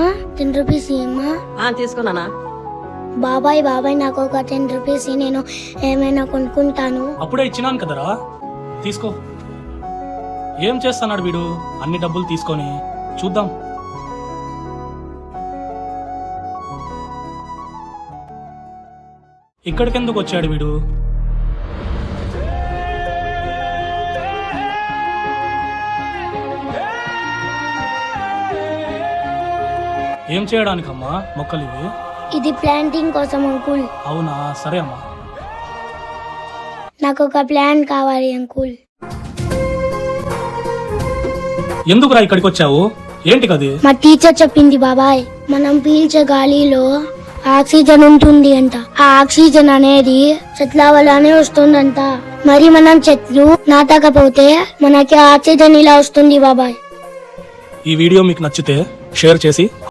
అమ్మా ten rupees ఇమ్మా ఆ తీసుకున్నానా? బాబాయ్ బాబాయ్ నాకు ఒక టెన్ రూపీస్ నేను ఏమైనా కొనుక్కుంటాను. అప్పుడే ఇచ్చినాను కదరా. తీసుకో. ఏం చేస్తున్నాడు వీడు? అన్ని డబ్బులు తీసుకొని. చూద్దాం. ఇక్కడికెందుకు వచ్చాడు వీడు? ఏం చేయడానికమ్మా మొక్కలు ఇవి? ఇది ప్లాంటింగ్ కోసం అంకుల్. అవునా? సరే అమ్మా. నాకు ఒక ప్లాన్ కావాలి అంకుల్. ఎందుకురా ఇక్కడికి వచ్చావు ఏంటి కది మా టీచర్ చెప్పింది బాబాయ్ మనం పీల్చే గాలిలో ఆక్సిజన్ ఉంటుంది అంట. ఆ ఆక్సిజన్ అనేది చెట్ల వల్లనే వస్తుందంట. మరి మనం చెట్లు నాటకపోతే మనకి ఆక్సిజన్ ఇలా వస్తుంది బాబాయ్. ఈ వీడియో మీకు నచ్చితే షేర్ చేసి